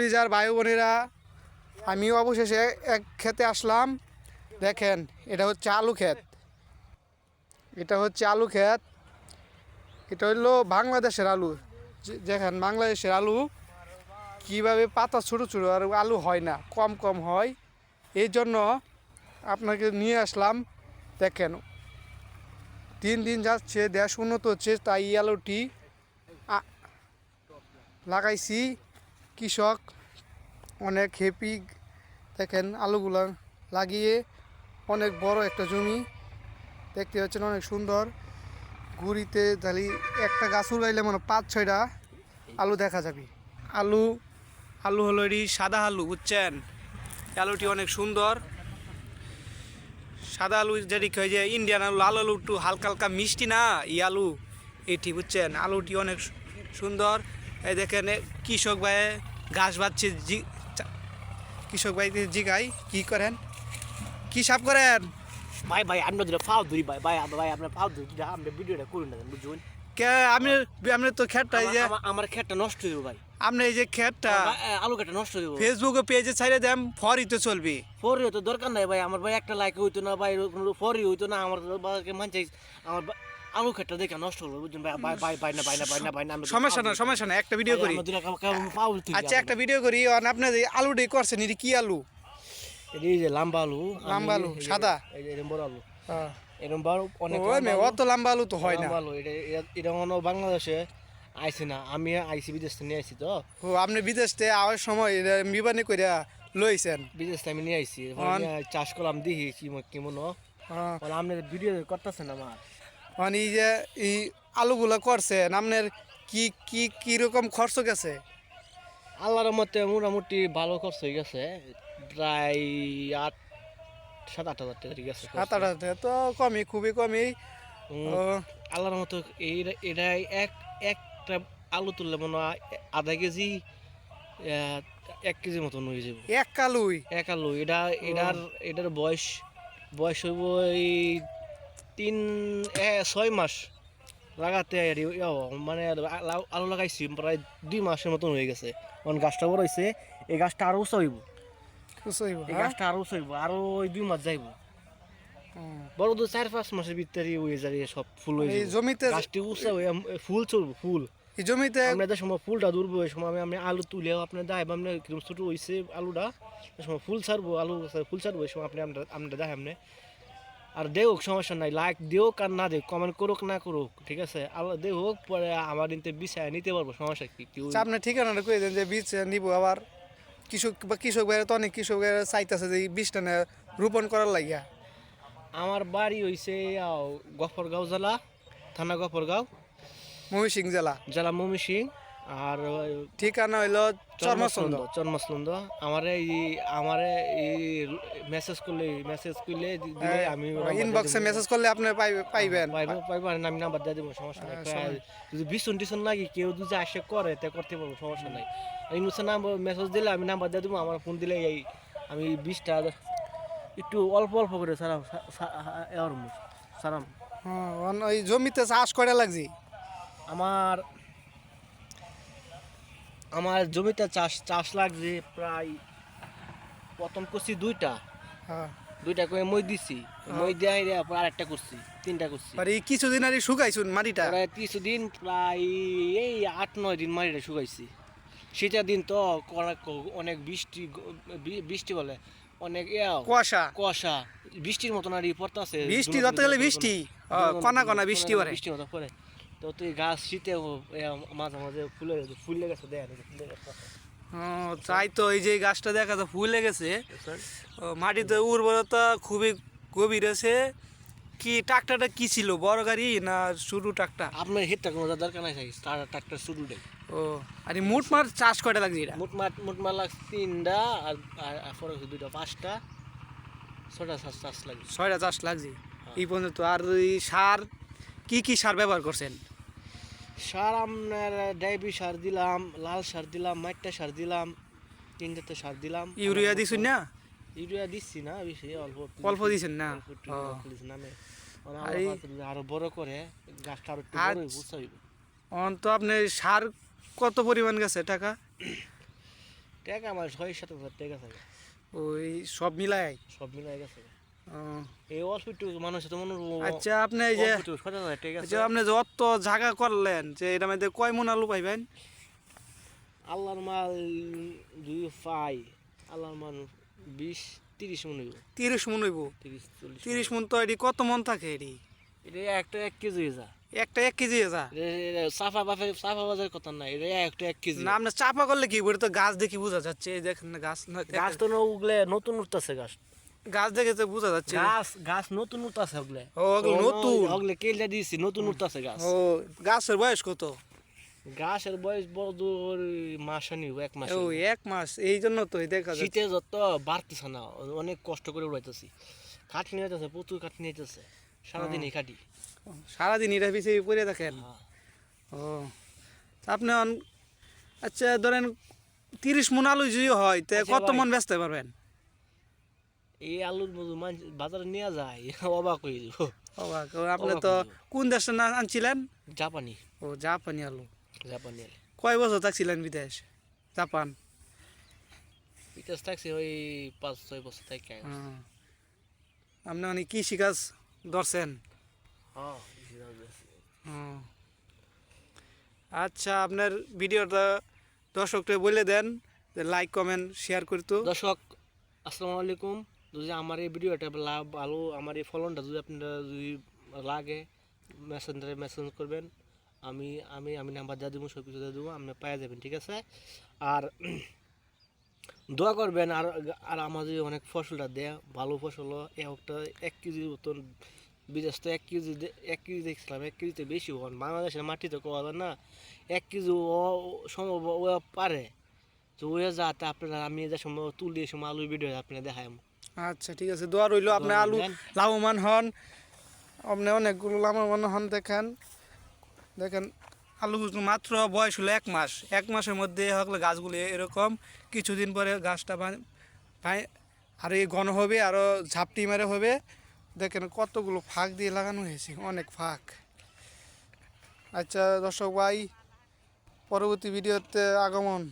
Pleasure ভাই বোনেরা আমি অবশেষে এক খেতে আসলাম। দেখেন, এটা হচ্ছে আলু ক্ষেত। এটা হচ্ছে আলু ক্ষেত। এটা হলো বাংলাদেশের আলু। দেখেন, বাংলাদেশের আলু কীভাবে পাতা ছোটো ছোটো আর আলু হয় না, কম কম হয়। এই জন্য আপনাকে নিয়ে আসলাম। দেখেন দিন দিন যাচ্ছে, দেশ উন্নত হচ্ছে, তাই আলুটি লাগাইছি। কৃষক অনেক হ্যাপি দেখেন আলুগুলা লাগিয়ে অনেক বড় একটা জমি দেখতে পাচ্ছেন, অনেক সুন্দর। গুড়িতে তাহলে একটা গাছ উড়াইলে মানে পাঁচ, ছয়টা আলু দেখা যাবে। আলু আলু হলো এটি সাদা আলু, বুঝছেন? আলুটি অনেক সুন্দর। সাদা আলু যেটি কয় যে ইন্ডিয়ান আলু, লাল আলু একটু হালকা হালকা মিষ্টি না, এই আলু, এটি, বুঝছেন? আলুটি অনেক সুন্দর। এই দেখেন কৃষক ভাই ঘাস বাচ্ছে জি কৃষক ভাই জিগাই কি করেন? কি সাপ করেন? ভাই ভাই আমরা যেটা ফাও ধরি ভাই ভাই ভাই আমরা ফাও ধরি আমরা ভিডিওটা করি না বুঝুন? কে আপনি আপনি তো খেতটা এই যে আমার- ক্ষেতটা নষ্ট হইব ভাই। আপনি এই যে ভাই, আলু কেটে নষ্ট হইব ফেসবুকে পেজে ছাইড়ে দেন ফরই তো চলবে। ফরি তো দরকার নাই ভাই। আমার ভাই একটা লাইক হইতো না ভাই ফরি হইতো না। আমার মানছে আমার আলু ক্ষেতটা দেখে নষ্ট বুঝছেন? ভাই ভাই ভাই না ভাই না ভাই না ভাই না সমস্যা না সমস্যা না একটা ভিডিও করি। আচ্ছা একটা ভিডিও করি আর আপনার এই আলুটাই করছেন এটি কি আলু? এই যে লাম্বা আলু লাম্বা আলু, সাদা? বড় আলু। হ্যাঁ। এরকম বড় অনেক অত লম্বা আলু তো হয় না। লম্বা আলু, এটা এটা- বাংলাদেশে আইসি না আমি আইসি বিদেশ থেকে নিয়ে আইসি তো। ও আপনি বিদেশ থেকে আওয়ার সময় বিবানি করে লইছেন? বিদেশ থেকে আমি নিয়ে অন- চাষ করলাম দেখি কি কেমন হ্যাঁ। আপনি ভিডিও করতেছেন আমার। মানে এই যে এই আলুগুলো করছে আপনার কি কি কি রকম খরচ গেছে? আল্লাহর মতে মোটামুটি ভালো খরচ হয়ে গেছে প্রায় আট সাত আট হাজার টাকা ঠিক আছে সাত আট হাজার তো কমই খুবই কমই। আল্লাহর মতো এই এটা এক একটা আলু তুললে মনে হয় আধা কেজি এক কেজির মতন হয়ে যাবে। এক কালুই এক আলু এটা এটার এটার বয়স বয়স হইব এই তিন ছয় মাস লাগাতে আর মানে আলু- লাগাইছি প্রায় দুই মাসের মতন হয়ে গেছে। কারণ গাছটা বড় হয়েছে এই গাছটা আরও উঁচা হইব। এই হ্যাঁ? গাছটা আরও উঁচা হইব আরও ওই দুই মাস যাইব। বড় তো চার পাঁচ মাসের ভিতরে হয়ে যাবে সব ফুল হয়ে জমিতে গাছটি উঁচা হয়ে ফুল চলবো ফুল। এই জমিতে আমরা সময় ফুলটা ধরবো ওই সময় আমি- আলু তুলেও আপনার দায় আপনি কীরকম ছোট আলুটা। সময় ফুল ছাড়বো আলু ফুল ছাড়বো ওই সময় আপনি আমরা আমরা দেয় আপনি আর দেওক সমস্যা নাই। লাইক দিওক আর না দেখ কমেন্ট করুক না করুক ঠিক আছে? আল্লাহ দেওক পরে আমার নিতে বিষয় নিতে পারব সমস্যা কি কেউ আচ্ছা, আপনি ঠিকানাটা কই দেন যে বীজ নিব আবার। কৃষক বা কৃষক ভাইরা তো অনেক কৃষক ভাইরা চাইতেছে যে বীজটা না রোপণ করার লাগিয়া। আমার বাড়ি হইছে গফরগাঁও জেলা থানা গফরগাঁও। ময়মনসিং জেলা। জেলা মমিসিং আর ঠিকানা হইল চর্মচন্দ চর্মসলন্দ আমার এই আমার এই মেসেজ করলে মেসেজ করলে দিলে আমি ইনবক্সে মেসেজ করলে আপনি পাইবে- পাইবেন পাইবেন আমি নাম্বার দিয়ে দেবো সমস্যা নাই। হ্যাঁ, সমস্যা- যদি ভীষণ টিউশন লাগে কেউ যদি আসে করে তা করতে পারব সমস্যা নাই। ইনবক্সে নাম্বার মেসেজ দিলে আমি নাম্বার দিয়ে দেবো আমার ফোন দিলে এই আমি বিশটা একটু অল্প অল্প করে সারাম সারাম হ্যাঁ, ওই জমিতে চাষ করে লাগছি। আমার আমার জমিতে চাষ চাষ লাগছে প্রায় প্রথম করছি দুইটা। হ্যাঁ। দুইটা করে মই দিছি। মই দিয়ে আর একটা করছি তিনটা করছি। আর এই কিছুদিন আর শুকাইছুন মাটিটা? কিছুদিন প্রায় এই আট নয় দিন মাটিটা শুকাইছি। শীতের দিন তো অনেক বৃষ্টি বৃষ্টি বলে অনেক কুয়াশা? কুয়াশা। বৃষ্টির মতন আর ই পড়তাছে। বৃষ্টি যত গেলে বৃষ্টি। কণা কণা বৃষ্টি পড়ে। বৃষ্টির মতো পড়ে। তো তুই গাছ শীতে মাঝে মাঝে ফুলে ফুলে গেছে দেয় ফুলে গেছে। তাই তো এই যে গাছটা দেখা যায় ফুলে গেছে ও, মাটিতে উর্বরতা খুবই গভীর আছে। কি ট্রাক্টরটা কি ছিল বড় গাড়ি না সরু ট্রাক্টর? আপনার হিটটা কোনো দরকার নাই থাকি ট্রাক্টর শুরু দেয় ও আর মুট মার চাষ কয়টা লাগছে এটা? মোটমাট মোটমাট লাগছে তিনটা আর আর- পরে দুইটা পাঁচটা ছটা চাষ চাষ লাগে ছয়টা চাষ লাগছে? এই পর্যন্ত আর এই সার কি কি সার ব্যবহার করছেন? সার আপনার ডাইবি সার দিলাম লাল সার দিলাম মাইটটা সার দিলাম তিনটাতে সার দিলাম। ইউরিয়া দিছুন না? ইউরিয়া দিচ্ছি না বেশি অল্প অল্প দিছেন না। মানে আর। বড় করে গাছটা আরও। অন তো আপনি সার কত পরিমাণ গেছে টাকা? টাকা আমার ছয় সাত হাজার টাকা থাকে। ওই সব মিলাই সব মিলাই গেছে। এই অল্প মানুষ তো মনে আচ্ছা আপনি এই যে অল্প একটু সাত হাজার টাকা যে আপনি যে অত জায়গা করলেন যে এটা মধ্যে কয় মন আলু পাইবেন আল্লাহর মাল দুই পাই আল্লাহর মাল বিশ তিরিশ মনে হইব। তিরিশ মন হইব? তিরিশ চল্লিশ তিরিশ মন। তো এটি কত মন থাকে এটি? এটা একটা এক কেজি যা একটা এক কেজি যা সাফা বাজার কথা না এটা একটা এক কেজি। না আপনি চাপা করলে কি? বলে তো গাছ দেখি বোঝা যাচ্ছে এই দেখেন না গাছ না গাছ তো না উগলে নতুন উঠতেছে গাছ। গাছ দেখে তো বোঝা যাচ্ছে। গাছ গাছ নতুন উঠতেছে ওগুলে। ও ওগুলো নতুন। ওগুলে কেলে দিয়েছি নতুন উঠতেছে গাছ। ও গাছের বয়স কত? গাছের বয়স বড় দূর মাসে নিব এক মাস ও এক মাস এই জন্য তো দেখা যাচ্ছে। শীতে যত বাড়তেছে না অনেক কষ্ট করে উড়াইতেছি। খাটনি হইতেছে প্রচুর খাটনি হইতেছে। সারাদিনই খাটি। সারাদিন এটা পিছিয়ে পড়ে থাকেন? হ্যাঁ। ও আপনি আচ্ছা ধরেন তিরিশ মন আলু যদি হয় তে আচ্ছা কত মন ব্যস্ত পারবেন? এই আলুর মতো বাজারে নিয়ে যায় অবাক হয়ে যাব। অবাক আপনি তো কোন দেশে না আনছিলেন? জাপানি। ও জাপানি আলু। জাপানি আলু। কয় বছর থাকছিলেন বিদেশ? জাপান। বিকাশ থাকছে ওই পাঁচ ছয় বছর থেকে আপনি মানে কৃষি কাজ ধরছেন হ্যাঁ। আচ্ছা আপনার ভিডিওটা দর্শককে বলে দেন লাইক কমেন্ট শেয়ার করতো। দর্শক আসসালামু আলাইকুম। যদি আমার এই ভিডিওটা লাভ ভালো আমার এই ফলনটা যদি আপনারা যদি লাগে মেসেঞ্জারে মেসেজ করবেন আমি আমি আমি নাম্বার দিয়ে দেবো সব কিছু দেবো আপনি পাই যাবেন, ঠিক আছে? আর দোয়া করবেন আর আর যদি অনেক ফসলটা দেয়, ভালো ফসল একটা এক কেজির মতন বিদেশ তো এক কেজি এক কেজি দেখছিলাম, এক কেজিতে বেশি হন বাংলাদেশের মাটিতে কোয়া যায় না, এক কেজি ও সম্ভব ও পারে তো ওই যাতে আপনারা, আমি যে সময় তুলি, সময় আলু ভিডিও আপনারা দেখাই আচ্ছা ঠিক আছে দোয়া রইল। আপনি আলু লাভবান হন। আপনি অনেকগুলো লাভবান হন দেখেন। দেখেন আলু মাত্র বয়স হলো এক মাস। এক মাসের মধ্যে হকলে গাছগুলি এরকম। কিছুদিন পরে গাছটা আর এই ঘন হবে আরও ঝাপটি মেরে হবে। দেখেন কতগুলো ফাঁক দিয়ে লাগানো হয়েছে অনেক ফাঁক। আচ্ছা দর্শক ভাই পরবর্তী ভিডিওতে আগমন।